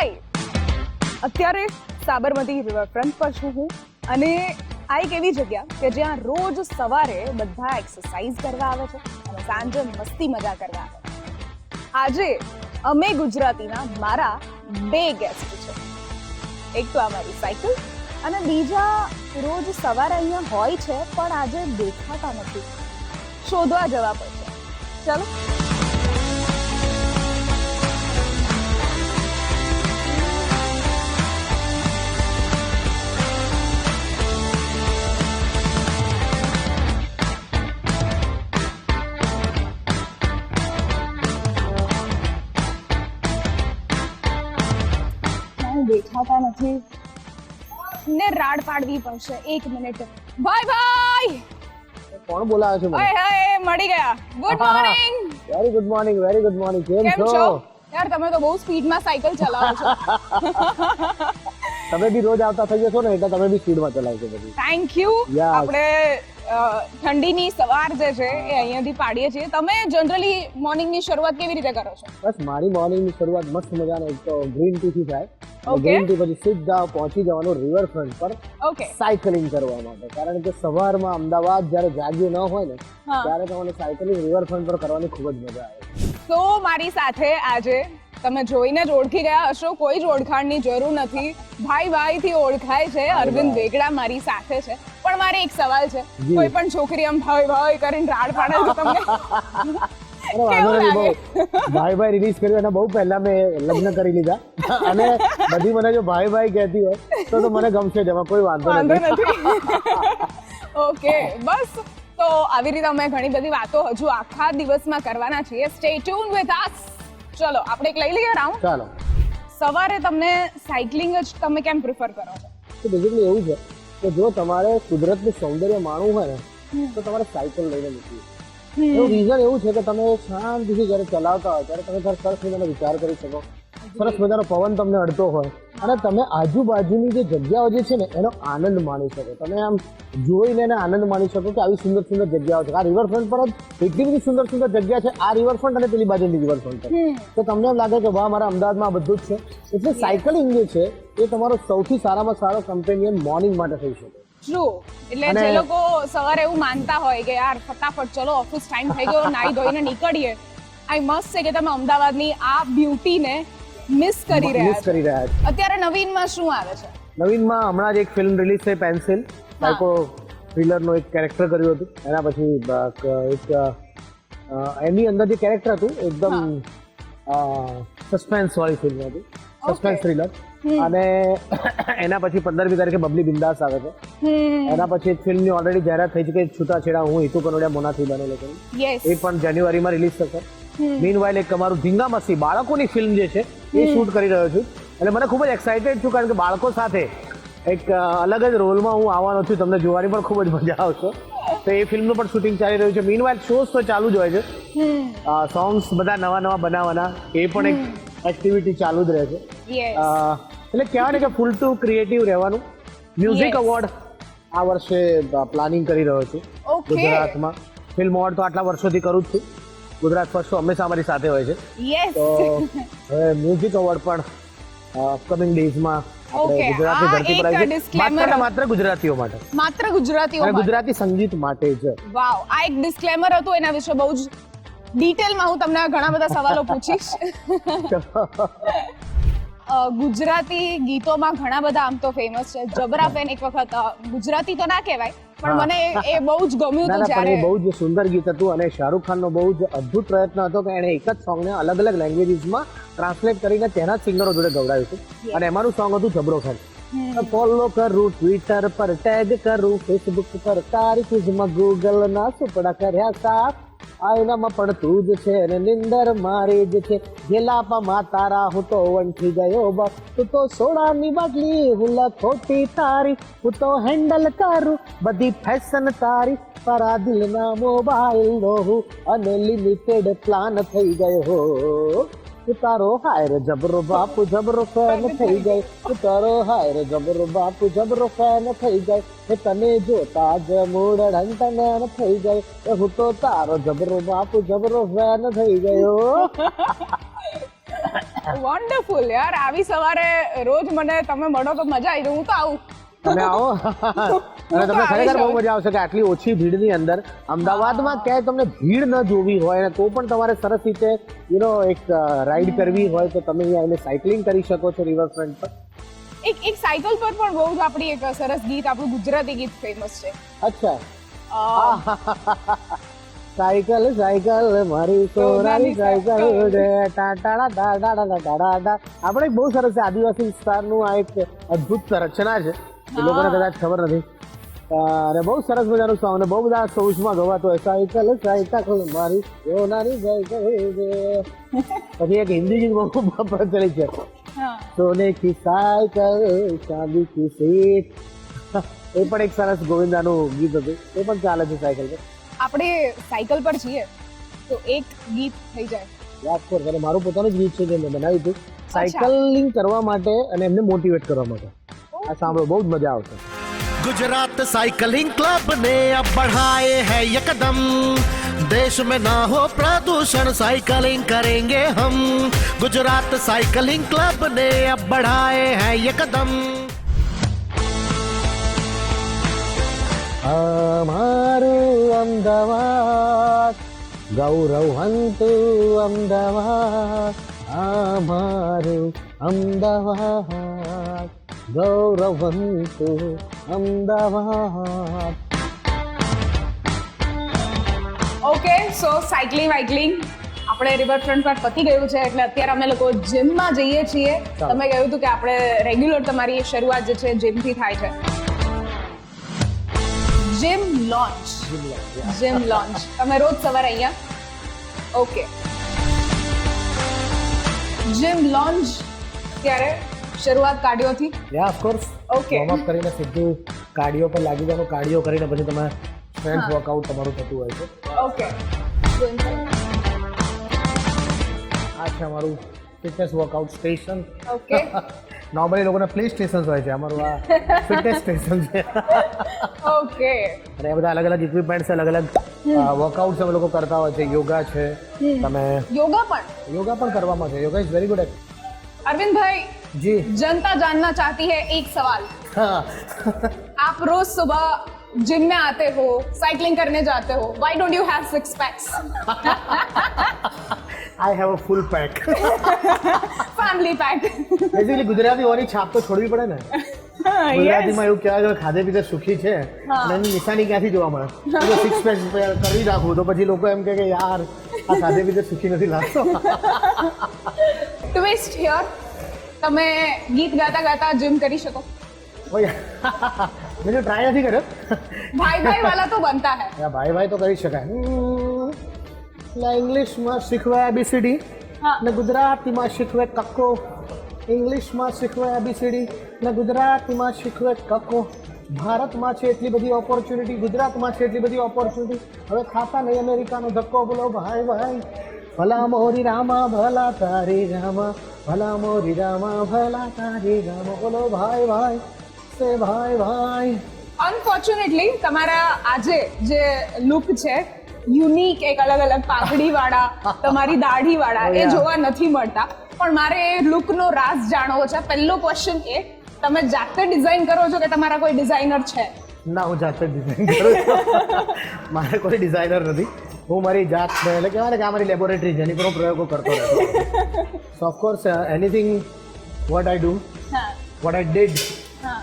હાય અત્યારે સાબરમતી રિવરફ્રન્ટ પર છું હું અને આ એક એવી જગ્યા કે જ્યાં રોજ સવારે બધા એક્સરસાઇઝ કરવા આવે છે અને સાંજે મસ્તી મજા કરવા આવે છે. આજે અમે ગુજરાતીના મારા બે ગેસ્ટ છે. એક તો આ મારી સાયકલ અને બીજા રોજ સવારે અહીંયા હોય છે, પણ આજે દેખાતા નથી. શોધવા જવા પડશે. ચલો. દેખાતા નથી. ને રાડ પાડવી પડશે. એક મિનિટ. Bye bye. કોણ બોલાવે છે મને? હે મળી ગયા. Good morning very good morning very good morning કેમ છો? યાર તમે તો બહુ સ્પીડમાં સાયકલ ચલાવો છો. તમે બી રોજ આવતા થઈ જશો ને એટલે તમે બી સ્પીડમાં ચલાવશો બધી. Thank you. આપણે ઠંડીની સવાર જે છે એ અહીંયાથી પાડીએ છીએ. તમે જનરલી મોર્નિંગની શરૂઆત કેવી રીતે કરો છો? બસ મારી મોર્નિંગની શરૂઆત મસ્ત મજાનો એક તો ગ્રીન ટી થી થાય. ગ્રીન ટી પછી સીધા પહોંચી જવાનું રિવરફ્રન્ટ પર ઓકે સાયકલિંગ કરવા માટે. કારણ કે સવારમાં અમદાવાદ જ્યારે જાગ્યું ન હોય ને ત્યારે તમને સાયકલિંગ રિવરફ્રન્ટ પર કરવાની ખૂબ જ મજા આવે. તો મારી સાથે આજે તમે જોઈને જ ઓળખી ગયા હશો કોઈ જ ઓળખાણની જરૂર નથી. ભાઈ ભાઈ થી ઓળખાય છે અરવિંદ વેગડા મારી સાથે છે. પણ મારે એક સવાલ છે. કોઈ પણ છોકરી આમ ભાઈ ભાઈ કરીને રાડ પાડે તો તમને ભાઈ ભાઈ રિલીઝ કર્યું અને બહુ પહેલા મેં લગ્ન કરી લીધા. અને બધી મને જો ભાઈ ભાઈ કહેતી હોય તો તો મને ગમશે જ કોઈ વાંધો નથી. ઓકે બસ. તો આવી રીતે અમે ઘણી બધી વાતો હજુ આખા દિવસમાં કરવાના છીએ. સ્ટે ટ્યુન વિથ અસ ચલો આપણે એક લઈ લઈએ રાઉન્ડ ચાલો. સવારે તમને સાયકલિંગ જ તમે કેમ પ્રિફર કરો છો? તો બેઝિકલી એવું છે કે જો તમારે કુદરતનું સૌંદર્ય માણવું હોય ને તો તમારે સાયકલ લઈને નીકળવું એનું રીઝન એવું છે કે તમે શાંતિથી જ્યારે ચલાવતા હોય ત્યારે તમે સરસ મજાનો વિચાર કરી શકો. સરસ મજાનો પવન તમને અડતો હોય. અને તમે આજુબાજુની જે જગ્યાઓ જે છે ને એનો આનંદ માણી શકો. તમે આમ જોઈને એને આનંદ માણી શકો કે આવી સુંદર સુંદર જગ્યાઓ છે. આ રિવરફ્રન્ટ પર જ એટલી બધી સુંદર સુંદર જગ્યા છે આ રિવરફ્રન્ટ અને પેલી બાજુની રિવરફ્રન્ટ તો તમને એમ લાગે કે વાહ મારા અમદાવાદમાં આ બધું જ છે. એટલે સાયકલિંગ જે છે એ તમારો સૌથી સારામાં સારો કમ્પેનિયન મોર્નિંગ માટે થઈ શકે. ટ્રુ એટલે જે લોકો સવારે એવું માનતા હોય કે યાર ફટાફટ ચલો ઓફિસ ટાઈમ થઈ ગયો નાઈ ધોઈને નીકળીએ. આઈ મસ્ત છે કે તમે અમદાવાદની આ બ્યુટીને મિસ કરી રહ્યા મિસ કરી રહ્યા છે. અત્યારે નવીનમાં શું આવે છે? નવીનમાં હમણાં જ એક ફિલ્મ રિલીઝ થઈ પેન્સિલ સાયકો થ્રિલરનો એક કેરેક્ટર કર્યું હતું. એના પછી એક એની અંદર જે કેરેક્ટર હતું એકદમ સસ્પેન્સ વાળી ફિલ્મ હતી. સસ્પેન્સ થ્રિલર અને એના પછી પંદરમી તારીખે બબલી બિંદાસ આવે છે. એના પછી એક ફિલ્મની ઓલરેડી જાહેરાત થઈ છે કે છૂટાછેડા હું હિતુ કનોડિયા મોનાથી બનેલો છું. એ પણ જાન્યુઆરીમાં રિલીઝ થશે. મીન એક અમારું ધીંગામસી બાળકોની ફિલ્મ જે છે એ શૂટ કરી રહ્યો છું. એટલે મને ખૂબ જ એક્સાઇટેડ છું કારણ કે બાળકો સાથે એક અલગ જ રોલમાં હું આવવાનો છું. તમને જોવાની પણ ખૂબ જ મજા આવશે. તો એ ફિલ્મનું પણ શૂટિંગ ચાલી રહ્યું છે. મીન શોઝ તો ચાલુ જ હોય છે. સોંગ્સ બધા નવા નવા બનાવવાના. એ પણ એક એક્ટિવિટી ચાલુ જ રહે છે. એટલે કહેવાય ને કે ફૂલ ટુ ક્રિએટિવ રહેવાનું. મ્યુઝિક અવોર્ડ આ વર્ષે પ્લાનિંગ કરી રહ્યો છું. ગુજરાતમાં. ફિલ્મ અવોર્ડ તો આટલા વર્ષોથી કરું જ છું. ગુજરાત ફર્સ્ટ તો હંમેશા અમારી સાથે હોય છે. તો હવે મ્યુઝિક અવોર્ડ પણ અપકમિંગ ડેઝમાં ગુજરાતની ધરતી પર આવી છે માત્ર માત્ર ગુજરાતીઓ માટે. માત્ર ગુજરાતીઓ ગુજરાતી સંગીત માટે જ. વાવ આ એક ડિસ્ક્લેમર હતું એના વિશે બહુ જ ડિટેલમાં હું તમને ઘણા બધા સવાલો પૂછીશ. ગુજરાતી ગીતોમાં ઘણા બધા આમ તો ફેમસ છે. જબરા ફેન એક વખત ગુજરાતી તો ના કહેવાય પણ મને એ- બહુ જ ગમ્યું હતું જ્યારે બહુ જ સુંદર ગીત હતું અને શાહરૂખ ખાનનો બહુ જ અદ્ભુત પ્રયત્ન હતો કે એણે એક જ સોંગને અલગ અલગ લેંગ્વેજીસમાં ટ્રાન્સલેટ કરીને તેના જ સિંગરો જોડે ગવડાવ્યું હતું. અને એમાંનું સોંગ હતું જબરો ખાન. ફોલો કરું ટ્વિટર પર ટેગ કરું ફેસબુક પર તારી ક્વિઝમાં ગૂગલ ના સુપડા કર્યા સાફ. આયનામાં પણ તું જ છે અને નિંદર મારી જ છે. ગેલાપામાં તારા હું તો વંઠી ગયો બાપ. તું તો સોડાની બાટલી હું ખોટી તારી. હું તો હેન્ડલ કરું, બધી ફેશન તારી. તારા દિલના મોબાઈલ નો હું અનલિમિટેડ પ્લાન થઈ ગયો. હો ઉતારો હાયર જબરો બાપુ, જબરો ફેન થઈ ગઈ ઉતારો હાયર જબરો બાપુ, જબરો ફેન થઈ ગઈ હે તને જોતા જ મૂળ ઢંટન થઈ ગઈ એ હું તો તારો જબરો બાપુ, જબરો ફેન થઈ ગયો. વન્ડરફુલ યાર. આવી સવારે રોજ મને તમે મળો તો મજા આવી હું તો આવું. તમે આવો. અને તમને ખરેખર બહુ મજા આવશે કે આટલી ઓછી ભીડની અંદર અમદાવાદમાં ક્યાંય તમને ભીડ ન જોવી હોય તો પણ તમારે સરસ રીતે યુ નો એક રાઈડ કરવી હોય તો તમે અહીંયા આવીને સાયકલિંગ કરી શકો છો રિવરફ્રન્ટ પર. એક એક સાયકલ પર પણ બહુ આપણી એક સરસ ગીત આપણું ગુજરાતી ગીત ફેમસ છે. અચ્છા. સાયકલ સાયકલ મારી સોનાની સાયકલ આપણે બહુ સરસ આદિવાસી વિસ્તારનું આ એક અદ્ભુત રચના છે. એ લોકોને કદાચ ખબર નથી. અરે બહુ સરસ મજાનું સોંગ અને બહુ બધા સોચમાં ગવાતો હોય. સાયકલ સાયકલ મારી સોનાની સાયકલ પછી એક હિન્દી ગીત બહુ પ્રચલિત છે. સોને કી સાયકલ ચાંદી કી સીટ. એ પણ એક સરસ ગોવિંદાનું ગીત હતું. એ પણ ચાલે છે સાયકલ પર. આપણે સાયકલ પર છીએ તો એક ગીત થઈ જાય. યાદ કર અને મારું પોતાનું જ ગીત છે જે મેં બનાવ્યું હતું. સાયકલિંગ કરવા માટે અને એમને મોટિવેટ કરવા માટે. આ સાંભળો બહુ જ મજા આવશે गुजरात साइकिलिंग क्लब ने अब बढ़ाए हैं ये कदम देश में ना हो प्रदूषण साइकिलिंग करेंगे हम गुजरात साइकिलिंग क्लब ने अब बढ़ाए हैं ये कदम અમારું અમદાવાદ ગૌરવવંતું અમદાવાદ અમારું Ahmedabad ગૌરવવંતું Ahmedabad okay so cycling વાઇકલિંગ આપણે રિવરફ્રન્ટ પર પતી ગયું છે એટલે અત્યારે અમે લોકો જીમમાં જઈએ છીએ. તમે કહ્યું હતું કે આપણે રેગ્યુલર તમારી શરૂઆત જે છે જીમથી થાય છે. જીમ લોન્ચ જીમ લોન્ચ તમે રોજ સવારે અહીંયા? ઓકે જીમ લોન્ચ ત્યારે શરૂઆત કાર્ડિયોથી? Yeah of course okay warm up કરીને સીધું કાર્ડિયો પર લાગી જવાનું કાર્ડિયો કરીને પછી તમે સ્ટ્રેન્થ વર્કઆઉટ તમારું થતું હોય છે. ઓકે આ છે અમારું fitness workout station okay normally લોકોને પ્લે સ્ટેશન હોય છે અમારું આ ફિટનેસ સ્ટેશન છે. ઓકે અને એ બધા અલગ અલગ ઇક્વિપમેન્ટ્સ અલગ અલગ વર્કઆઉટ્સ અમે લોકો કરતા હોય છે. યોગા છે તમે યોગા પણ? યોગા પણ કરવામાં છે. Yoga is very good Arvindbhai भाई જી जनता जानना चाहती है एक सवाल हाँ आप रोज सुबह जिम में आते हो साइकिलिंग करने जाते हो why don't you have six packs I have a full pack family pack basically Gujarati હોવાની છાપ તો છોડવી પડે ને ગુજરાતીમાં એવું કહેવાય કે ખાધે પીધે સુખી છે અને એની નિશાની ક્યાંથી જોવા મળે સિક્સ પેક કરી રાખું તો પછી લોકો એમ કહે કે યાર આ ખાધે પીધે સુખી નથી લાગતો ટ્વિસ્ટ હિયર તમે ગીત ગાતા ગાતા જીમ કરી શકો. મેં ટ્રાય નથી કર્યો. ભાઈ ભાઈ વાલા તો બનતા હે. ભાઈ ભાઈ તો કરી શકાય. ના ઇંગ્લિશમાં શીખવે એબીસીડી ને ગુજરાતીમાં શીખવે કક્કો. ઇંગ્લિશમાં શીખવે એબીસીડી ને ગુજરાતીમાં શીખવે કક્કો. ભારતમાં છે એટલી બધી ઓપોર્ચ્યુનિટી ગુજરાતમાં છે એટલી બધી ઓપોર્ચ્યુનિટી હવે ખાતા નહીં અમેરિકાનો ધક્કો બોલો ભાઈ ભાઈ ભલા મોરી રામા ભલા તારી રામા. ભલા મોરી રામા ભલા તારી રામ બોલો ભાઈ ભાઈ સે ભાઈ ભાઈ. અનફોર્ચ્યુનેટલી તમારા આજે જે લુક છે યુનિક એક અલગ અલગ પાઘડી વાળા તમારી દાઢી વાળા Oh, એ જોવા નથી મળતા. પણ મારે એ લુકનો રાસ જાણવો છે. પહેલો ક્વેશ્ચન એ તમે જાતે ડિઝાઇન કરો છો કે તમારા કોઈ ડિઝાઇનર છે? ના હું જાતે ડિઝાઇન કરું છું. મારે કોઈ ડિઝાઇનર નથી. હું મારી જાત એટલે કહેવાય ને કે આ મારી લેબોરેટરી છે એની પર હું પ્રયોગો કરતો રહ્યો so of course anything what I do what I did હા.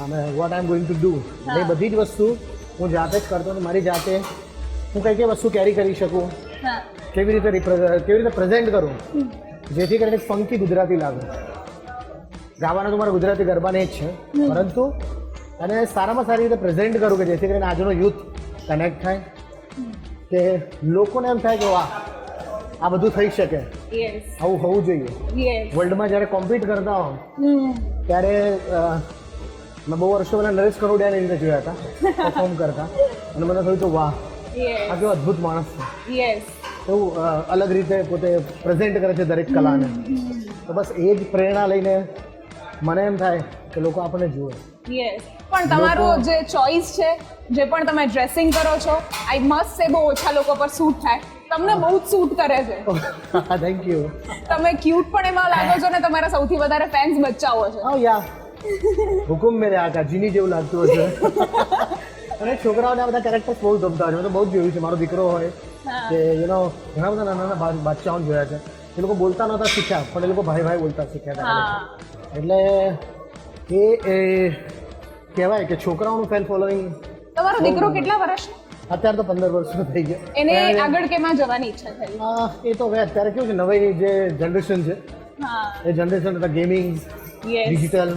અને what I am going to do એ બધી જ વસ્તુ હું જાતે જ કરતો મારી જાતે હું કઈ કઈ વસ્તુ કેરી કરી શકું કેવી રીતે કેવી રીતે પ્રેઝેન્ટ કરું જેથી કરીને ફંકી ગુજરાતી લાગે. ગાવાના તો મારા ગુજરાતી ગરબાને જ છે પરંતુ અને સારામાં સારી રીતે પ્રેઝેન્ટ કરું કે જેથી કરીને આજનો યુથ કનેક્ટ થાય. કે લોકોને એમ થાય કે વાહ આ બધું થઈ શકે. આવું હોવું જોઈએ. વર્લ્ડમાં જ્યારે કોમ્પિટ કરતા હો ત્યારે મેં બહુ વર્ષો પહેલાં નરેશ કરોડિયાને રીતે જોયા હતા પરફોર્મ કરતા. અને મને થયું તો વાહ આ કેવો અદ્ભુત માણસ છે. એવું અલગ રીતે પોતે પ્રેઝેન્ટ કરે છે દરેક કલાને. તો બસ એ જ પ્રેરણા લઈને મને એમ થાય કે લોકો આપણને જુએ. યસ પણ તમારું જે ચોઇસ છે જે પણ તમે ડ્રેસિંગ કરો છો આઈ મસ્ટ સે બહુ ઓછા લોકો પર સૂટ થાય. તમને બહુ જ સૂટ કરે છે. થેન્ક યુ તમે ક્યુટ પણ એમાં લાગો છો ને તમારા સૌથી વધારે ફેન્સ બચ્ચાઓ છે. હા યા. હુકુમ મેરે આકા જીની જેવું લાગતું હશે. અને છોકરાઓને આ બધા કેરેક્ટર્સ બહુ ગમતા હોય છે. મેં તો બહુ જોયું છે. મારો દીકરો હોય કે યુ નો ઘણા બધા નાના નાના બા- બાદશાહોને જોયા છે. એ લોકો બોલતા નહોતા શીખ્યા પણ એ લોકો ભાઈ ભાઈ બોલતા શીખ્યા એટલે એ કહેવાય કે છોકરાઓનું ફેન ફોલોઈંગ તમારો દીકરો કેટલા વર્ષનો? અત્યારે તો પંદર વર્ષનો થઈ ગયો. એને આગળ કેમાં જવાની ઈચ્છા થઈ? એ તો હવે અત્યારે કેવું છે નવી જે જનરેશન છે એ જનરેશન એટલે ગેમિંગ ડિજિટલ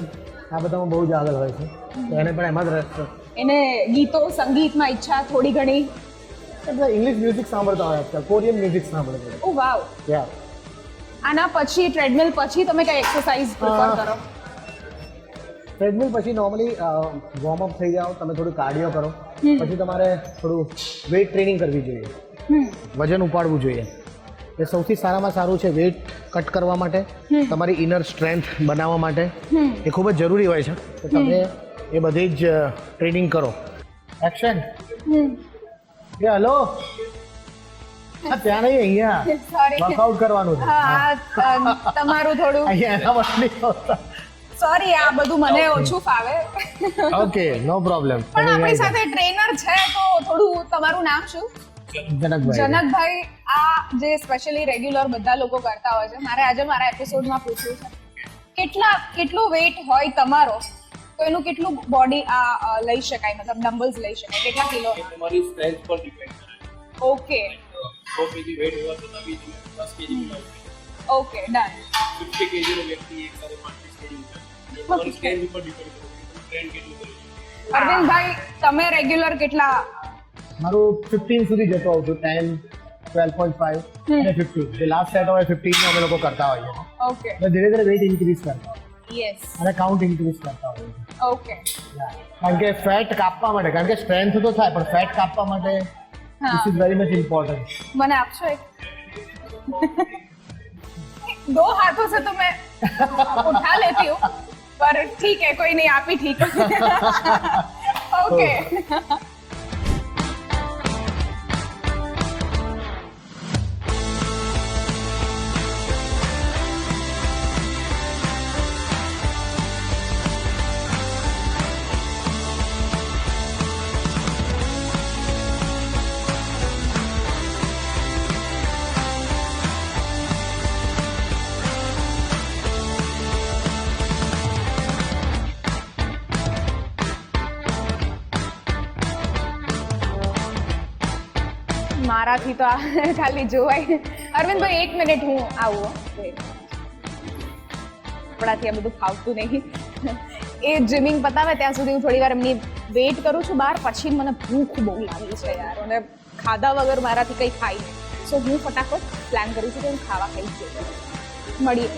આ બધામાં બહુ જ આગળ હોય છે. તો એને પણ એમાં જ રસ છે. એને ગીતો સંગીતમાં ઈચ્છા થોડી ઘણી? એટલે ઇંગ્લિશ મ્યુઝિક સાંભળતા હોય આજકાલ કોરિયન મ્યુઝિક સાંભળે છે. ઓ વાવ. યા આના પછી ટ્રેડમિલ પછી તમે કઈ એક્સરસાઇઝ પ્રિફર કરો? ટ્રેડમિલ પછી નોર્મલી વોર્મઅપ થઈ જાઓ તમે થોડું કાર્ડિયો કરો. પછી તમારે થોડું વેઇટ ટ્રેનિંગ કરવી જોઈએ. વજન ઉપાડવું જોઈએ. એ સૌથી સારામાં સારું છે વેઇટ કટ કરવા માટે તમારી ઇનર સ્ટ્રેન્થ બનાવવા માટે. એ ખૂબ જ જરૂરી હોય છે. તમે એ બધી જ ટ્રેનિંગ કરો. એક્શન એ હલો. ત્યાં નહીં અહીંયા. વર્કઆઉટ કરવાનું છે. તમારું થોડું. અહીંયા એના સોરી આ બધું મને ઓછું ફાવે. ઓકે નો પ્રોબ્લેમ પણ આપણી સાથે ટ્રેનર છે તો થોડું તમારું નામ શું? જનકભાઈ. જનકભાઈ આ જે સ્પેશિયલી રેગ્યુલર બધા લોકો કરતા હોય છે મારે આજે મારા એપિસોડમાં પૂછ્યું છે. કેટલા કેટલું વેઇટ હોય તમારો? તો એનું કેટલું બોડી આ લઈ શકાય મતલબ ડમ્બલ્સ લઈ શકાય કેટલા કિલો? તમારી સ્ટ્રેન્થ પર ડિપેન્ડ કરે. ઓકે સો કેજી વેઇટ હોય તો તમે 10 કેજી ઓકે ડન 50 કેજી નો વ્યક્તિ એક સાથે પાંત્રીસ કેજી ઉઠાવે તમારી સ્ટ્રેન્થ ઉપર ડિપેન્ડ કરે કે ટ્રેન કેટલું કરે છે અરવિંદભાઈ તમે રેગ્યુલર કેટલા મારું ફિફ્ટીન સુધી જતો હોઉં છું ટેન ટ્વેલ્વ પોઈન્ટ ફાઈવ અને ફિફ્ટીન જે લાસ્ટ સેટ હોય ફિફ્ટીનમાં અમે લોકો કરતા હોઈએ ઓકે એટલે ધીરે ધીરે વેઇટ ઇન્ક્રીઝ કરતા હોઈએ યસ અને કાઉન્ટ ઇન્ક્રીઝ કરતા હોઈએ ઓકે કારણ કે ફેટ કાપવા માટે કારણ કે સ્ટ્રેન્થ તો થાય પણ ફેટ કાપવા માટે હા this is very much important મને આપશો એક दो हाथों से तो मैं उठा लेती हूँ पर ठीक है कोई नहीं आप ही ठीक ओके મારાથી તો ખાલી જોવાય. અરવિંદભાઈ, એક મિનિટ હું આવું. આપણાથી આ બધું ફાવતું નહીં. એ જિમિંગ પતાવે ત્યાં સુધી હું થોડી વાર એમની વેઇટ કરું છું બહાર. પછી મને ભૂખ બહુ લાગી છે યાર. અને ખાધા વગર મારાથી કંઈ ખાઈ નહીં. સો હું ફટાફટ પ્લાન કરું છું કે હું ખાવા ખાઈ જઈશ મળીએ.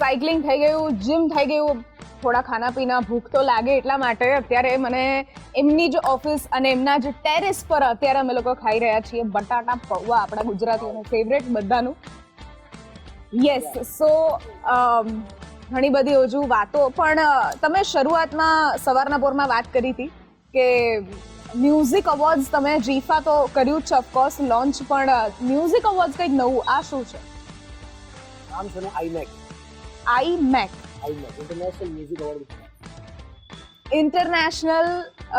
સાયકલિંગ થઈ ગયું જીમ થઈ ગયું. થોડા ખાના પીના ભૂખ તો લાગે એટલા માટે અત્યારે મને એમની જ ઓફિસ અને એમના જ ટેરેસ પર અત્યારે અમે લોકો ખાઈ રહ્યા છીએ. બટાટા પૌવા આપણા ગુજરાતીઓનું ફેવરેટ બધાનું. યસ સો ઘણી બધી ઓજુ વાતો. પણ તમે શરૂઆતમાં સવારના પોરમાં વાત કરી હતી કે મ્યુઝિક અવોર્ડ્સ તમે જીફા તો કર્યું છે ઓફકોર્સ લોન્ચ પણ મ્યુઝિક અવોર્ડ્સ કંઈક નવું. આ શું છે? નામ છે ને IMAC I MAC IMAC international music award international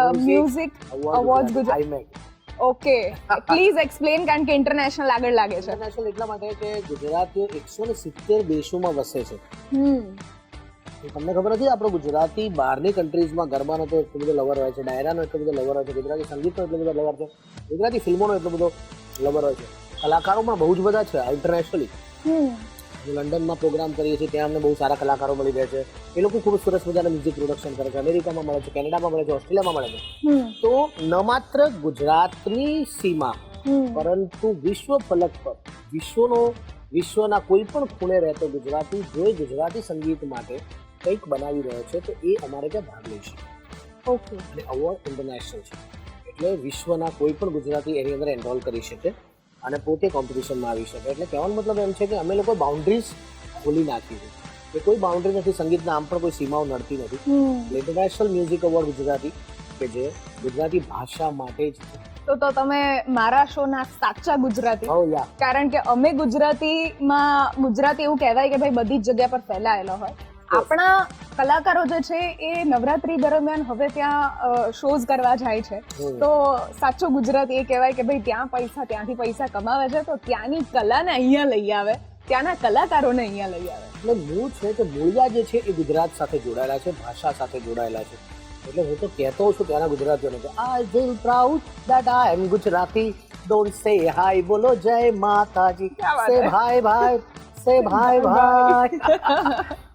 Music music award Gujarat IMAC okay please explain કારણ કે ઇન્ટરનેશનલ આગળ લાગે છે. ઇન્ટરનેશનલ એટલા માટે કે ગુજરાત એકસો ને સિત્તેર દેશોમાં વસે છે. હમ. તમને ખબર નથી આપણો ગુજરાતી બહારની કન્ટ્રીઝમાં ગરબાનો તો એટલો બધો લવર હોય છે ડાયરાનો એટલો બધો લવર હોય છે ગુજરાતી સંગીતનો એટલો બધો લવર છે ગુજરાતી ફિલ્મોનો એટલો બધો લવર હોય છે. કલાકારો પણ બહુ જ બધા છે ઇન્ટરનેશનલી હમ. લંડનમાં પ્રોગ્રામ કરીએ છીએ ત્યાં અમને બહુ સારા કલાકારો મળી રહે છે. એ લોકો ખૂબ સરસ મજાના મ્યુઝિક પ્રોડક્શન કરે છે. અમેરિકામાં મળે છે કેનેડામાં મળે છે ઓસ્ટ્રેલિયામાં મળે છે. તો ન માત્ર ગુજરાતની સીમા પરંતુ વિશ્વ ફલક પર વિશ્વનો વિશ્વના કોઈ પણ ખૂણે રહેતો ગુજરાતી જો ગુજરાતી સંગીત માટે કંઈક બનાવી રહ્યો છે તો એ અમારે ત્યાં ભાગ લઈશું ઓકે. અને અવોર્ડ ઇન્ટરનેશનલ છે. એટલે વિશ્વના કોઈ પણ ગુજરાતી એની અંદર એનરોલ કરી શકે. અને પોતે કોમ્પિટિશનમાં આવી શકે. એટલે કહેવાનો મતલબ એમ છે કે અમે લોકો બાઉન્ડ્રીઝ ખોલી નાખી છે. કે કોઈ બાઉન્ડ્રી નથી સંગીતના આમ પણ કોઈ સીમાઓ નડતી નથી. ઇન્ટરનેશનલ મ્યુઝિક અવોર્ડ ગુજરાતી કે જે ગુજરાતી ભાષા માટે જ છે. તો તો તમે મારા શોના સાચા ગુજરાતી. કારણ કે અમે ગુજરાતીમાં ગુજરાતી એવું કહેવાય કે ભાઈ બધી જ જગ્યા પર ફેલાયેલો હોય. આપણા કલાકારો જે છે એ નવરાત્રી દરમિયાન હવે ત્યાં શોઝ કરવા જાય છે. તો સાચું ગુજરાત એ કહેવાય કે ભાઈ ત્યાં પૈસા ત્યાંથી પૈસા કમાવે છે તો ત્યાંની કલાને અહીંયા લઈ આવે. ત્યાંના કલાકારોને અહીંયા લઈ આવે. એટલે મૂળ છે કે મૂળિયા જે છે એ ગુજરાત સાથે જોડાયેલા છે ભાષા સાથે જોડાયેલા છે. એટલે હું તો કહેતો છું ત્યાંના ગુજરાતીઓને કે I feel proud that I am Gujarati. Don't say hi બોલો જય માતાજી. સે? ભાઈ ભાઈ સે ભાઈ ભાઈ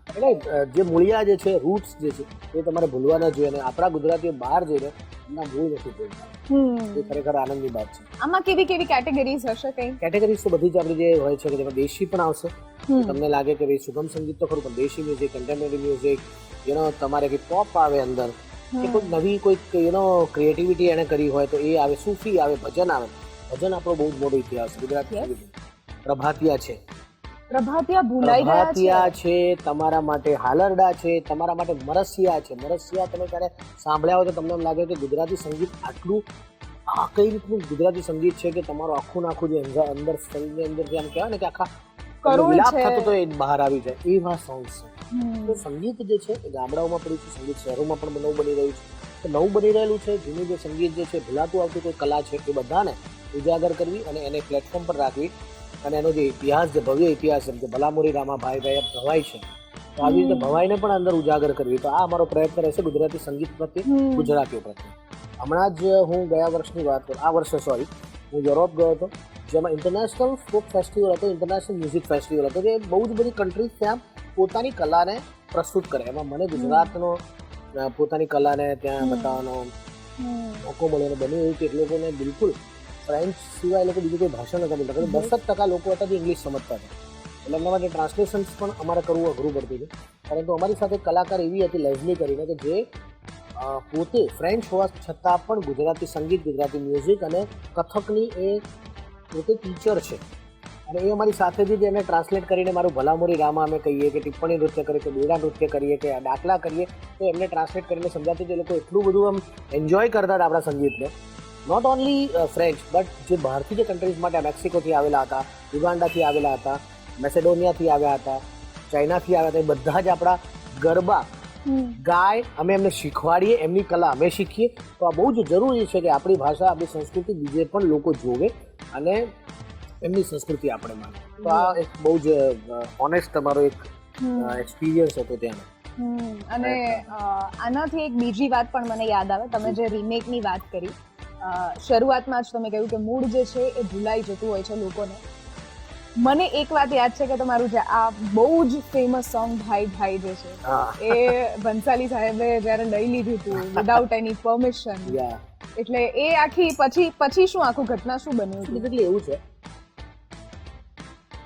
એટલે જે મૂળિયા જે છે રૂટ્સ જે છે એ તમારે ભૂલવા ન જોઈએ અને આપણા ગુજરાતીઓ બહાર જઈને એમના મૂળ નથી ભૂલતા. એ ખરેખર આનંદની વાત છે. આમાં કેવી કેવી કેટેગરીઝ હશે કઈ? કેટેગરીઝ તો બધી જ આપણી જે હોય છે કે જેમાં દેશી પણ આવશે. તમને લાગે કે ભાઈ સુગમ સંગીત તો ખરું પણ દેશી મ્યુઝિક કન્ટેમ્પરરી મ્યુઝિક યુનો તમારે કે પોપ આવે અંદર કે કોઈ નવી કોઈ યુનો ક્રિએટિવિટી એને કરી હોય તો એ આવે સૂફી આવે ભજન આવે. ભજન આપણો બહુ મોટો ઇતિહાસ ગુજરાતી. પ્રભાતિયા છે. પ્રભાતિયા ભૂલાઈ ગયા છે. તમારા માટે હાલરડા છે તમારા માટે મરસિયા છે. મરસિયા તમે ક્યારે સાંભળ્યા હોય તો તમને એમ લાગે કે ગુજરાતી સંગીત આટલું આ કઈ રીતનું ગુજરાતી સંગીત છે કે તમારું આખું નાખું જે અંદર શરીરની અંદર જે આમ કહેવાય ને કે આખા વિલાપ. થતો તો એ બહાર આવી જાય. એવા સોંગ્સ છે. તો સંગીત જે છે એ ગામડાઓમાં પડ્યું છે સંગીત શહેરોમાં પણ નવું બની રહ્યું છે. તો નવું બની રહેલું છે જૂનું જે સંગીત જે છે ભૂલાતું આવતું કોઈ કલા છે એ બધાને ઉજાગર કરવી અને એને પ્લેટફોર્મ પર રાખવી અને એનો જે ઇતિહાસ જે ભવ્ય ઇતિહાસ જેમ કે ભલામોરી રામાભાઈ ભાઈ ભવાઈ છે. તો આવી રીતે ભવાઈને પણ અંદર ઉજાગર કરવી. તો આ અમારો પ્રયત્ન રહેશે ગુજરાતી સંગીત પ્રત્યે. ગુજરાતીઓ પ્રત્યે. હમણાં જ હું ગયા વર્ષની વાત કરું આ વર્ષે સોરી હું યુરોપ ગયો હતો જેમાં ઇન્ટરનેશનલ ફોક ફેસ્ટિવલ હતો ઇન્ટરનેશનલ મ્યુઝિક ફેસ્ટિવલ હતો જે બહુ જ બધી કન્ટ્રીઝ ત્યાં પોતાની કલાને પ્રસ્તુત કરે. એમાં મને ગુજરાતનો પોતાની કલાને ત્યાં બતાવવાનો મોકો મળ્યો બન્યું એવું કે લોકોને બિલકુલ ફ્રેન્ચ સિવાય એ લોકો બીજી કોઈ ભાષા નતા બોલતા. કારણ દસ જ ટકા લોકો હતા જે ઇંગ્લિશ સમજતા હતા એટલે એમના માટે ટ્રાન્સલેશન્સ પણ અમારે કરવું અઘરું પડતું હતું. પરંતુ અમારી સાથે કલાકાર એવી હતી લેઝલી કરીને, કે જે પોતે ફ્રેન્ચ હોવા છતાં પણ ગુજરાતી સંગીત, ગુજરાતી મ્યુઝિક અને કથકની એ પોતે ટીચર છે. અને એ અમારી સાથે જ એને ટ્રાન્સલેટ કરીને મારું ભલામોરી રામા અમે કહીએ કે ટિપ્પણી નૃત્ય કરીએ, કે બેડા નૃત્ય કરીએ, કે દાખલા કરીએ, તો એમને ટ્રાન્સલેટ કરીને સમજાતું કે એ લોકો એટલું બધું આમ એન્જોય કરતા હતા આપણા સંગીતને. નોટ ઓનલી ફ્રેન્ચ બટ જે બહારથી જે કન્ટ્રીઝ માટે મેક્સિકોથી આવેલા હતા યુગાન્ડાથી આવેલા હતા મેસેડોનિયાથી આવ્યા હતા ચાઇનાથી આવ્યા હતા એ બધા જ આપણા ગરબા. ગાય અમે એમને શીખવાડીએ એમની કલા અમે શીખીએ. તો આ બહુ જ જરૂરી છે કે આપણી ભાષા આપણી સંસ્કૃતિ બીજે પણ લોકો જોવે અને એમની સંસ્કૃતિ આપણે માને. તો આ એક બહુ જ ઓનેસ્ટ તમારો એક એક્સપિરિયન્સ હતો ત્યાંનો અને આનાથી એક બીજી વાત પણ મને યાદ આવે. તમે જે રીમેકની વાત કરી શરૂઆતમાં જ તમે કહ્યું કે મૂળ જે છે એ ભૂલાઈ જતું હોય છે લોકોને. મને એક વાત યાદ છે કે તમારું જે આ બહુ જ ફેમસ સોંગ ભાઈ ભાઈ જે છે એ ભંસાલી સાહેબે જ્યારે લઈ લીધું હતું વિદાઉટ એની પરમિશન એટલે એ આખી પછી પછી શું આખું ઘટના શું બન્યું બેઝિકલી એવું છે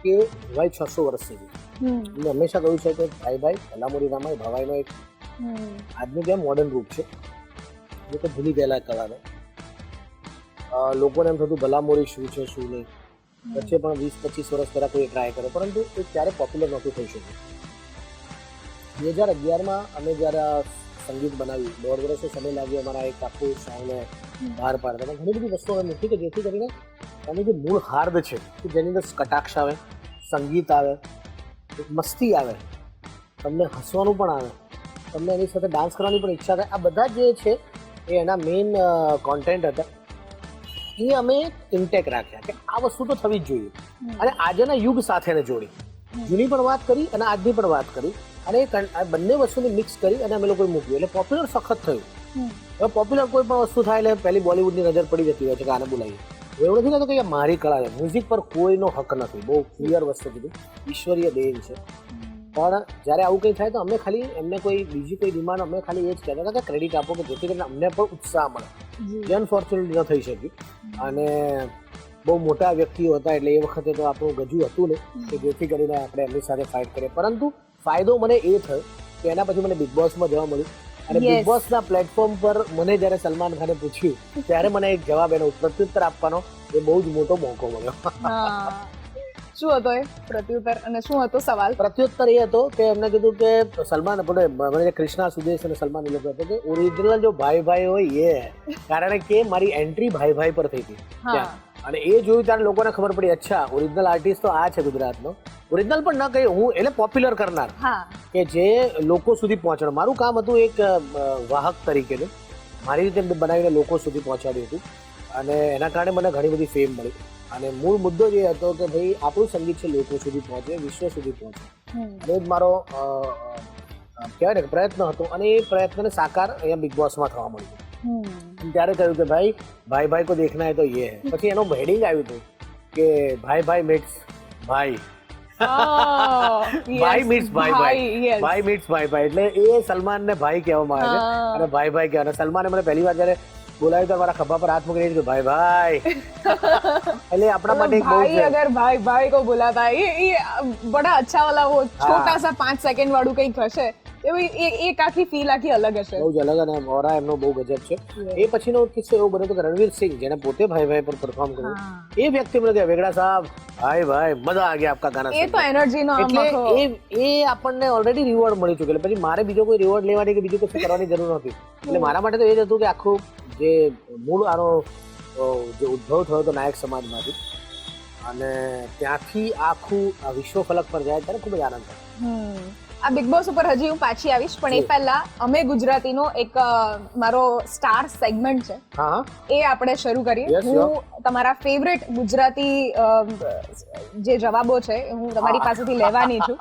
કે ભાઈ છસો વર્ષ સુધી. મેં હંમેશા કહ્યું છે કે ભાઈ ભાઈ ભલામોરી રામાય ભવાઈનો એક આજનું જે મોડર્ન રૂપ છે એ તો ભૂલી ગયેલા કલાનો. લોકોને એમ થતું ભલામોરી શું છે, શું નહીં. વચ્ચે પણ વીસ, પચીસ વર્ષ પહેલા કોઈ ટ્રાય કર્યો, પરંતુ એ ત્યારે પોપ્યુલર નહોતું થઈ શક્યું. બે હજાર અગિયારમાં અમે જ્યારે સંગીત બનાવ્યું, દોઢ વર્ષનો સમય લાગ્યો અમારા એક આખું સોંગને બહાર પાડતા. પણ ઘણી બધી વસ્તુઓ અમે મૂકી કે જેથી કરીને એની જે મૂળ હાર્દ છે, કે જેની અંદર કટાક્ષ આવે, સંગીત આવે, મસ્તી આવે, તમને હસવાનું પણ આવે, તમને એની સાથે ડાન્સ કરવાની પણ ઈચ્છા થાય, આ બધા જે છે એ એના મેઇન કોન્ટેન્ટ હતા. એ અમે ઇન્ટેક રાખ્યા કે આ વસ્તુ તો થવી જ જોઈએ. અને આજના યુગ સાથે એને જોડી જૂની પણ વાત કરી અને આજની પણ વાત કરી. અને એ આ બંને વસ્તુને મિક્સ કરી અને અમે લોકોએ મૂક્યું. એટલે પોપ્યુલર સખત થયું. હવે પોપ્યુલર કોઈ પણ વસ્તુ થાય એટલે પહેલી બોલિવૂડની નજર પડી જતી હોય છે કે આને બોલાવીએ. એવું નથી થતું કે મારી કળા છે. મ્યુઝિક પર કોઈનો હક નથી. બહુ ક્લિયર વસ્તુ કીધું. ઈશ્વરીય દેન છે. પણ જ્યારે આવું કંઈ થાય તો અમે ખાલી એમને કોઈ બીજી કોઈ ડિમાન્ડ અમે ખાલી એ જ કહેતા હતા કે ક્રેડિટ આપો કે જેથી કરીને અમને પણ ઉત્સાહ મળે. જી. અનફોર્ચ્યુનેટલી ન થઈ શક્યું અને બહુ મોટા વ્યક્તિઓ હતા એટલે એ વખતે તો આપણું ગજુ હતું નહીં કે જેથી કરીને આપણે એમની સાથે ફાઇટ કરીએ. પરંતુ ફાયદો મને એ થયો કે એના પછી મને બિગ બોસમાં જવા મળ્યું. અને બિગ બોસના પ્લેટફોર્મ પર મને જ્યારે સલમાન ખાને પૂછ્યું ત્યારે મને એક જવાબ એનો પ્રત્યુત્તર આપવાનો એ બહુ જ મોટો મોકો મળ્યો. શું હતો એ પ્રત્યુત્તર અને શું હતો સવાલ? પ્રત્યુત્તર એ હતો કે એમને કીધું કે સલમાન આપણે કૃષ્ણા સુદેશ અને સલમાન એ લોકો હતો કે ઓરિજિનલ જો ભાઈ ભાઈ હોય એ કારણ કે મારી એન્ટ્રી ભાઈ ભાઈ પર થઈ હતી અને એ જોયું ત્યારે લોકોને ખબર પડી અચ્છા ઓરિજિનલ આર્ટિસ્ટ તો આ છે ગુજરાતનો. ઓરિજિનલ પણ ન કહી હું એટલે પોપ્યુલર કરનાર. કે જે લોકો સુધી પહોંચણ મારું કામ હતું એક વાહક તરીકેનું. મારી રીતે બનાવીને લોકો સુધી પહોંચાડ્યું હતું. અને એના કારણે મને ઘણી બધી ફેમ મળી. અને મૂળ મુદ્દો જે હતો કે ભાઈ આપણું સંગીત છે લોકો સુધી પહોંચે વિશ્વ સુધી પહોંચે. એ જ મારો કહેવાય ને પ્રયત્ન હતો અને એ પ્રયત્નને સાકાર અહીંયા બિગ બોસમાં થવા મળ્યું ત્યારે કહ્યું કે ભાઈ ભાઈ ભાઈ કો દેખના હે તો યે હે. પછી એનો હેડિંગ આવ્યું હતું કે ભાઈ ભાઈ મિટ્સ ભાઈ. Oh, ભાઈ મીટ્સ ભાઈ ભાઈ. ભાઈ મીટ્સ ભાઈ ભાઈ એટલે એ સલમાન ને ભાઈ કહેવામાં આવે છે. અને ભાઈ ભાઈ કહેવાના સલમાને મને પહેલી વાર જ્યારે બોલાવી તો મારા ખભા પર હાથ મૂકી દીધું ભાઈ ભાઈ. એટલે આપણા માટે એક અગર ભાઈ ભાઈ કો બોલાતા ये ये बड़ा अच्छा वाला वो छोटा सा સેકન્ડ વાળું કંઈક હશે. એ એ કાકી ફીલ આખી અલગ હશે. બહુ જ અલગ અને મોરા એમનો બહુ ગજબ છે. એ પછીનો કિસ્સો એવો બન્યો કે રણવીર સિંહ જેને પોતે ભાઈ ભાઈ પર પરફોર્મ કર્યું. એ વ્યક્તિ મને કે વેગડા સાહેબ ભાઈ ભાઈ મજા આ ગયા આપકા ગાના એ તો એનર્જી નો એટલે એ એ આપણને ઓલરેડી રિવોર્ડ મળી ચૂક્યો એટલે પછી મારે બીજો કોઈ રિવોર્ડ લેવાની કે બીજું કશું કરવાની જરૂર નથી એટલે મારા માટે તો એ જ હતું કે આખું જે મૂળ આનો જે ઉદ્ભવ થયો હતો નાયક સમાજમાંથી અને ત્યાંથી આખું આ વિશ્વ ફલક પર જાય ત્યારે ખૂબ જ આનંદ થાય. આ બિગ બોસ ઉપર હજી હું પાછી આવીશ પણ એ પહેલા અમે ગુજરાતીનો એક મારો સ્ટાર સેગમેન્ટ છે. એ આપણે શરૂ કરીએ. હું તમારા ફેવરેટ ગુજરાતી જે જવાબો છે એ હું તમારી પાસેથી લેવાની છું.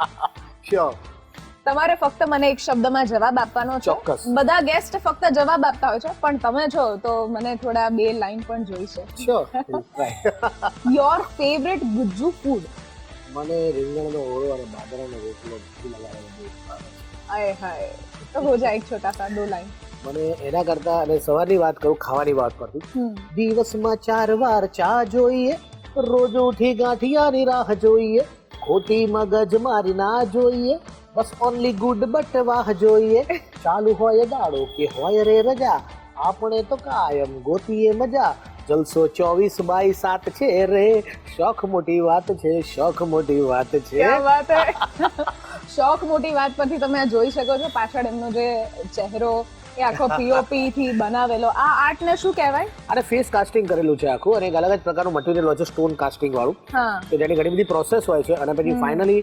તમારે ફક્ત મને એક શબ્દમાં જવાબ આપવાનો છે. બધા ગેસ્ટ ફક્ત જવાબ આપતા હોય છે પણ તમે છો તો મને થોડા બે લાઈન પણ જોઈ છે. યોર ફેવરેટ ગુજ્જુ ફૂડ મને રીંગણનો ઓળો અને બાજરાનો રોટલો. આય હાય તો હો જાય એક છોટા સા દો લાઈન મને એના કરતા અને સવારની વાત કરું ખાવાની વાત કરું દિવસમાં ચાર વાર ચા જોઈએ રોજ ઉઠી ગાંઠિયાની રાહ જોઈએ ખોટી મગજ મારી ના જોઈએ. બસ ઓનલી ગુડ બટ વાહ જોઈએ. ચાલુ હોય દાડો કે હોય રે રજા, આપણે તો કાયમ ગોતીએ મજા. જલસો ચોવીસ બાય સાત છે રે, શોખ મોટી વાત છે, શોખ મોટી વાત છે. વાત શોખ મોટી વાત પરથી તમે જોઈ શકો છો, પાછળ એમનો જે ચહેરો એ આખો પીઓપી થી બનાવેલો. આ આર્ટ ને શું કહેવાય? અરે ફેસ કાસ્ટિંગ કરેલું છે આખું અને એક અલગ જ પ્રકારનું મટીરિયલ હોય છે સ્ટોન કાસ્ટિંગ વાળું. તો જેની ઘણી બધી પ્રોસેસ હોય છે અને પછી ફાઇનલી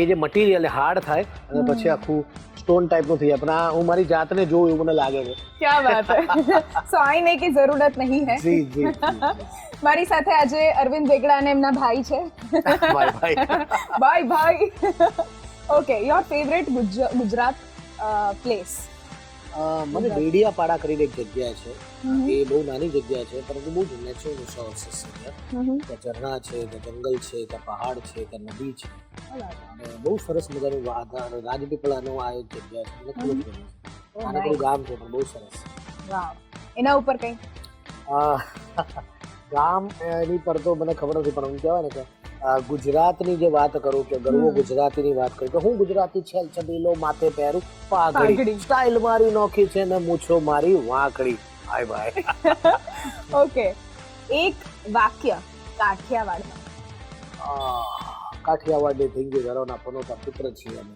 એ જે મટીરિયલ હાર્ડ થાય અને પછી આખું સ્ટોન ટાઈપનું થઈ જાય. પણ આ હું મારી જાતને જોઉં એવું મને લાગે છે. ક્યા વાત હે? સો આઈને કી જરૂરત નહીં હે. જી જી મારી સાથે આજે અરવિંદ વેગડા અને એમના ભાઈ છે. બાય ભાઈ. બાય ભાઈ. Okay your favourite Gujarat place મને ડેડિયાપાડા કરીને એક જગ્યા છે. એ બહુ નાની જગ્યા છે પરંતુ બહુ જ નેચરલ રિસોર્સિસ છે ત્યાં ઝરણા છે ત્યાં જંગલ છે ત્યાં પહાડ છે ત્યાં નદી છે. અને બહુ સરસ મજાનું રાજપીપળાનું આ એક જગ્યા છે. મને ખૂબ જ ગમે છે. નાનકડું ગામ છે પણ બહુ સરસ એના ઉપર કઈ? ગામ એની પર તો મને ખબર નથી પણ હું કહેવાય ને કે ગુજરાતની જે વાત કરું કે ગરવો ગુજરાતીની વાત કરું કે હું ગુજરાતી છેલ છબીલો માથે પહેરું પાઘડી. સ્ટાઇલ મારી નોખી છે ને મૂછો મારી વાંકડી. હાય ભાઈ. ઓકે એક વાક્ય કાઠિયાવાડ કાઠિયાવાડની ધીંગી ઘરોના પનોતા પુત્ર છીએ અમે.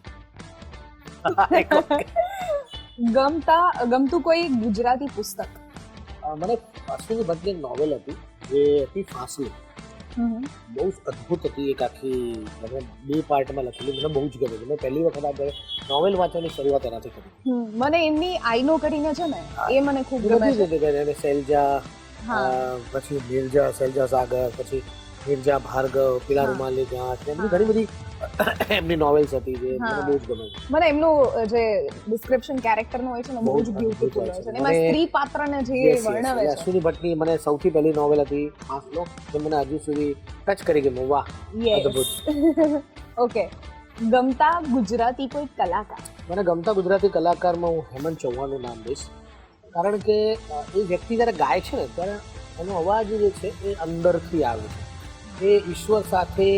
ગમતા ગમતું કોઈ ગુજરાતી પુસ્તક? મને અશ્વિની ભટ્ટની નોવેલ હતી જે હતી ફાંસલો બહુ જ અદ્ભુત હતી એક આખી મને બે પાર્ટમાં લખેલી મને બહુ જ ગમે છે. મેં પહેલી વખત આ નોવેલ વાંચવાની શરૂઆત એનાથી કરી. મને એમની આઈનો કરીને છે ને એ મને ખૂબ ગમે છે. અ, પછી નિર્જા સેલજા સાગર પછી નિર્જા ભાર્ગવ પીલા. રૂમાલી ગાંઠ એમની ઘણી બધી એમની નોવેલ્સ હતી જે મને બહુ જ ગમે. મને એમનું જે ડિસ્ક્રિપ્શન કેરેક્ટરનું હોય છે ને બહુ જ બ્યુટીફુલ હોય છે. એમાં સ્ત્રી પાત્રને જે. વર્ણવે છે. અશ્વિની ભટ્ટની મને સૌથી પહેલી નોવેલ હતી ફાંસલો જે મને હજુ સુધી ટચ કરી ગઈ. વાહ અદ્ભુત. ઓકે ગમતા ગુજરાતી કોઈ કલાકાર? મને ગમતા ગુજરાતી કલાકારમાં હું હેમંત ચૌહાણનું નામ દઈશ કારણ કે એ વ્યક્તિ જ્યારે ગાય છે ને ત્યારે એનો અવાજ જે છે એ અંદરથી આવે છે. એ ઈશ્વર સાથે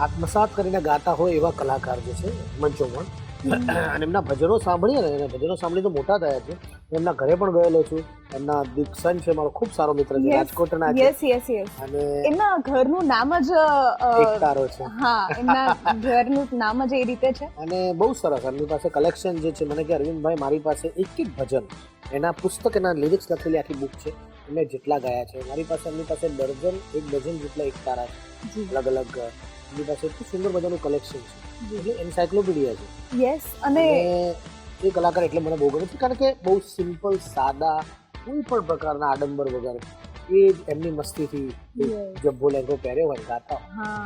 આત્મસાત કરીને ગાતા હોય એવા કલાકાર જે છે મંચોમાં અને એમના ભજનો સાંભળીએ ને એના ભજનો સાંભળી તો મોટા થયા છે. એમના ઘરે પણ ગયેલો છું. એમના દીક્ષન છે મારો ખૂબ સારો મિત્ર છે રાજકોટના છે. યસ યસ યસ અને એમના ઘરનું નામ જ એકતારો છે. હા એમના ઘરનું નામ જ એ રીતે છે. અને બહુ સરસ એમની પાસે કલેક્શન જે છે મને કે અરવિંદભાઈ મારી પાસે એક એક ભજન. એના પુસ્તક એના લિરિક્સ લખેલી આખી બુક છે. એમને જેટલા ગયા છે. મારી પાસે એમની પાસે ડર્જન એક ડઝન જેટલા એક તારા છે અલગ અલગ એમની પાસે એટલું સુંદર મજાનું કલેક્શન છે. એન્સાયક્લોપીડિયા છે. યસ અને એ કલાકાર એટલે મને બહુ ગમે છે કારણ કે બહુ સિમ્પલ સાદા કોઈ પણ પ્રકારના આડંબર વગર એ જ એમની મસ્તીથી. જબ્બો લેંગો પહેર્યો હોય ગાતા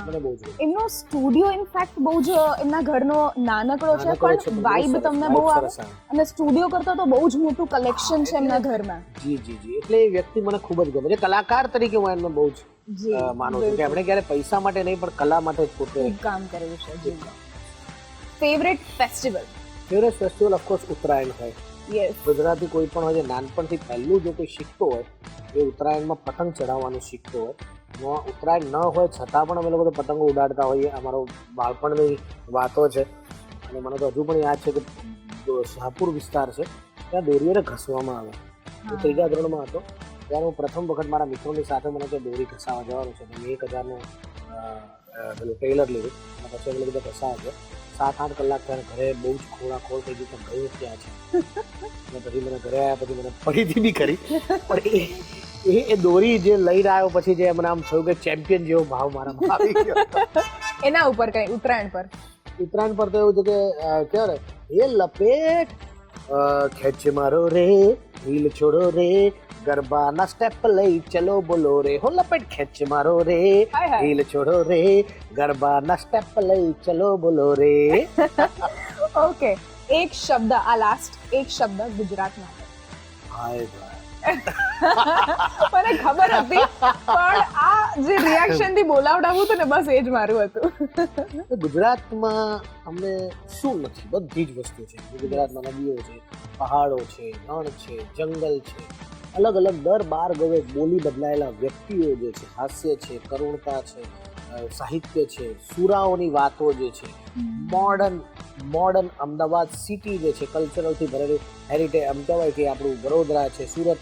મને બહુ જ એમનો સ્ટુડિયો ઇનફેક્ટ બહુ જ એમના ઘરનો નાનકડો છે પણ વાઇબ તમને બહુ આવે. અને સ્ટુડિયો કરતા તો બહુ જ મોટું કલેક્શન છે એમના ઘરમાં. જી જી જી. એટલે એ વ્યક્તિ મને ખૂબ જ ગમે છે. કલાકાર તરીકે હું એમને બહુ જ માનું છું કે એમણે ક્યારે પૈસા માટે નહીં પણ કલા માટે જ પોતે કામ કર્યું છે જી. Favourite festival favourite festival of course Uttarayan હોય. યસ ગુજરાતી કોઈ પણ હોય જે નાનપણથી પહેલું જો કોઈ શીખતો હોય એ ઉત્તરાયણમાં પતંગ ચડાવવાનું શીખતો હોય. ઉત્તરાયણ ન હોય છતાં પણ અમે લોકો પતંગો ઉડાડતા હોઈએ. અમારો બાળપણની વાતો છે. અને મને તો હજુ પણ યાદ છે કે શાહપુર વિસ્તાર છે ત્યાં દોરીઓને ઘસવામાં આવે. હું. ત્રીજા ધોરણમાં હતો. ત્યારે હું પ્રથમ વખત મારા મિત્રોની સાથે મને કે દોરી ઘસાવા જવાનું છે. મેં એક હજારનું પેલું ટેલર લીધું. અને પછી અમે લોકો ઘસાવા ગયા સાત આઠ કલાક ત્યારે ઘરે બહુ જ ખોળા ખોળ થઈ ગયું પણ ગયું ત્યાં છે? અને પછી મને ઘરે આવ્યા પછી મને ફરીથી બી કરી. પણ એ એ દોરી જે લઈને આવ્યો પછી જે મને આમ થયું કે ચેમ્પિયન જેવો ભાવ મારામાં આવી ગયો. એના ઉપર કઈ ઉત્તરાયણ પર? ઉત્તરાયણ પર તો એવું છે કે અ, એ લપેટ ખેંચ મારો રે ઢીલ છોડો રે ગરબાના સ્ટેપ લઈ ચલો બોલો રે હો લપેટ ખેંચ મારો રે. ઢીલ છોડો રે ગરબાના સ્ટેપ લઈ ચલો બોલો રે. ઓકે એક શબ્દ આ લાસ્ટ એક શબ્દ ગુજરાત માટે હાય ભાઈ. મને ખબર હતી પણ આ જે રિએક્શનથી બોલાવડાવું હતું ને બસ એ જ મારું હતું. ગુજરાતમાં અમને શું નથી બધી જ વસ્તુ છે. ગુજરાતમાં નદીઓ છે પહાડો છે રણ છે જંગલ છે. અલગ અલગ દર બાર ગવે બોલી બદલાયેલા વ્યક્તિઓ જે છે હાસ્ય છે કરુણતા છે સાહિત્ય છે સુરાઓની વાતો જે છે મોડર્ન મોડર્ન અમદાવાદ સિટી જે છે કલ્ચરલથી ભરેલું હેરિટેજ કે આપણું વડોદરા છે સુરત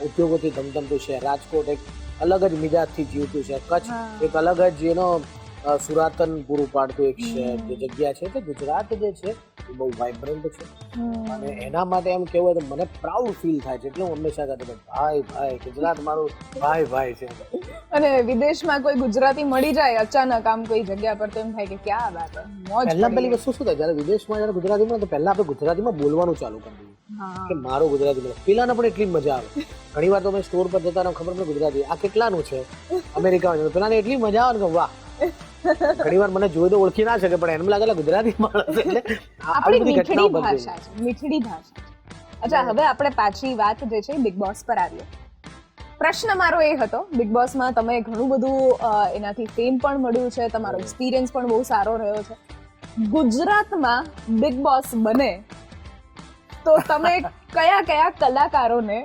ઉદ્યોગોથી ધમધમતું છે રાજકોટ એક અલગ જ મિજાજથી જીવતું છે કચ્છ એક અલગ જ એનો સુરાતન પૂરું પાડતું એક જે જગ્યા છે કે ગુજરાત જે છે એ બહુ વાઇબ્રન્ટ છે. અને એના માટે એમ કેવું તો મને પ્રાઉડ ફીલ થાય છે એટલે હું હંમેશા કહેતો ભાઈ ભાઈ ગુજરાત મારું ભાઈ ભાઈ છે. અને વિદેશમાં કોઈ ગુજરાતી મળી જાય અચાનક આમ કોઈ જગ્યા પર તો એમ થાય કે ક્યાં વાત મોજ પહેલા પહેલી વસ્તુ શું થાય જ્યારે વિદેશમાં જ્યારે ગુજરાતીમાં તો પહેલા આપણે ગુજરાતીમાં બોલવાનું ચાલુ કરી દઈએ. કે મારું ગુજરાતી પેલાને પણ એટલી મજા આવે. ઘણી વાર તો અમે સ્ટોર પર જતા ખબર પડે ગુજરાતી આ કેટલાનું છે? અમેરિકામાં છે. પેલાને એટલી મજા આવે ને કે વાહ. ઘણી વાર મને જોઈ તો ઓળખી ના શકે પણ એમ લાગે લા ગુજરાતી માણસ એટલે આપણી મીઠડી ભાષા છે મીઠડી ભાષા અચ્છા હવે આપણે પાછી વાત જે છે બિગ બોસ પર આવીએ. પ્રશ્ન મારો એ હતો બિગ બોસમાં તમે ઘણું બધું એનાથી ફેમ પણ મળ્યું છે તમારો એક્સપિરિયન્સ પણ બહુ સારો રહ્યો છે. ગુજરાતમાં બિગ બોસ બને તો તમે કયા કયા કલાકારોને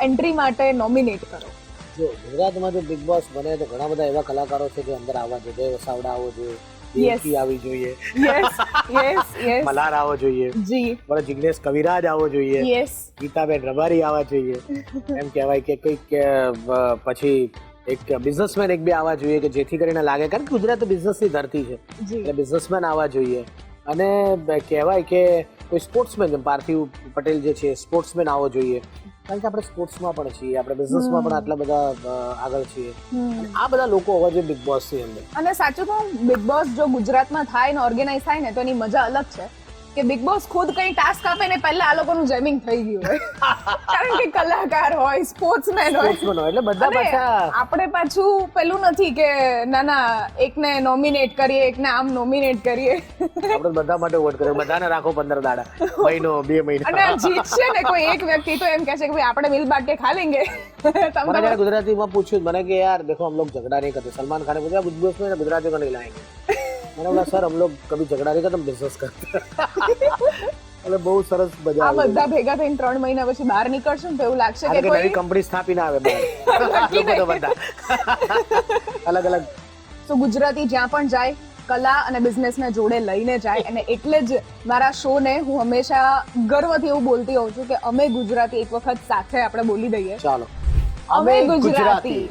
એન્ટ્રી માટે નોમિનેટ કરો? જો ગુજરાતમાં જો બિગ બોસ બને તો ઘણા બધા એવા કલાકારો છે જે અંદર આવવા જોઈએ. જય વસાવડા આવવો જોઈએ દેવકી આવી જોઈએ. યસ યસ યસ મલાર આવવો જોઈએ. જી. બરો જિગ્નેશ કવિરાજ આવવો જોઈએ. યસ ગીતાબેન રબારી આવવા જોઈએ. એમ કહેવાય કે કંઈક પછી એક બિઝનેસમેન એક બે આવવા જોઈએ કે જેથી કરીને લાગે. કારણ કે ગુજરાત બિઝનેસની ધરતી છે. એટલે બિઝનેસમેન આવવા જોઈએ. અને કહેવાય કે કોઈ સ્પોર્ટ્સમેન જેમ પાર્થિવ પટેલ જે છે સ્પોર્ટ્સમેન આવવો જોઈએ. કારણ કે આપણે સ્પોર્ટ્સમાં પણ છીએ આપણે બિઝનેસમાં પણ આટલા બધા આગળ છીએ. આ બધા લોકો હોવા જોઈએ બિગ બોસ છે અને સાચું કહું બિગ બોસ જો ગુજરાતમાં થાય ને ઓર્ગેનાઇઝ થાય ને તો એની મજા અલગ છે. કે બિગ બોસ ખુદ કઈ ટાસ્ક આપે ને પહેલા આ લોકોનું જેમિંગ થઈ ગયું. હોય કારણ કે કલાકાર હોય સ્પોર્ટ્સમેન હોય. એટલે બધા પાછા આપણે પાછું પેલું નથી કે ના ના એકને નોમિનેટ કરીએ એકને આમ નોમિનેટ કરીએ. આપણે બધા માટે વોટ કરીએ બધાને રાખો 15 દાડા. મહિનો બે મહિના. અને જીતશે ને કોઈ એક વ્યક્તિ તો એમ કહે છે કે ભાઈ આપણે મિલ બાટે ખા લેંગે. તમને જરા ગુજરાતીમાં પૂછ્યું મને કે યાર દેખો આમ લોગ ઝગડા નહીં કરતે. સલમાન ખાન પૂછ્યા બિગ બોસ में ગુજરાતી को नहीं मैंने बोला सर हम लोग कभी झगड़ा नहीं करते हम बिजनेस करते हैं." એટલે બહુ સરસ મજા આ આવી બધા ભેગા થઈને ત્રણ મહિના પછી બહાર નીકળશું ને તો એવું લાગશે કારણ કે કે નવી કોઈ કંપની સ્થાપીને આવે બહાર લોકો તો બધા અલગ અલગ તો ગુજરાતી જ્યાં પણ જાય કલા અને બિઝનેસને જોડે લઈને જાય અને એટલે જ મારા શોને હું હંમેશા ગર્વથી એવું બોલતી હોઉં છું કે અમે ગુજરાતી એક વખત સાથે આપણે બોલી દઈએ ચાલો અમે ગુજરાતી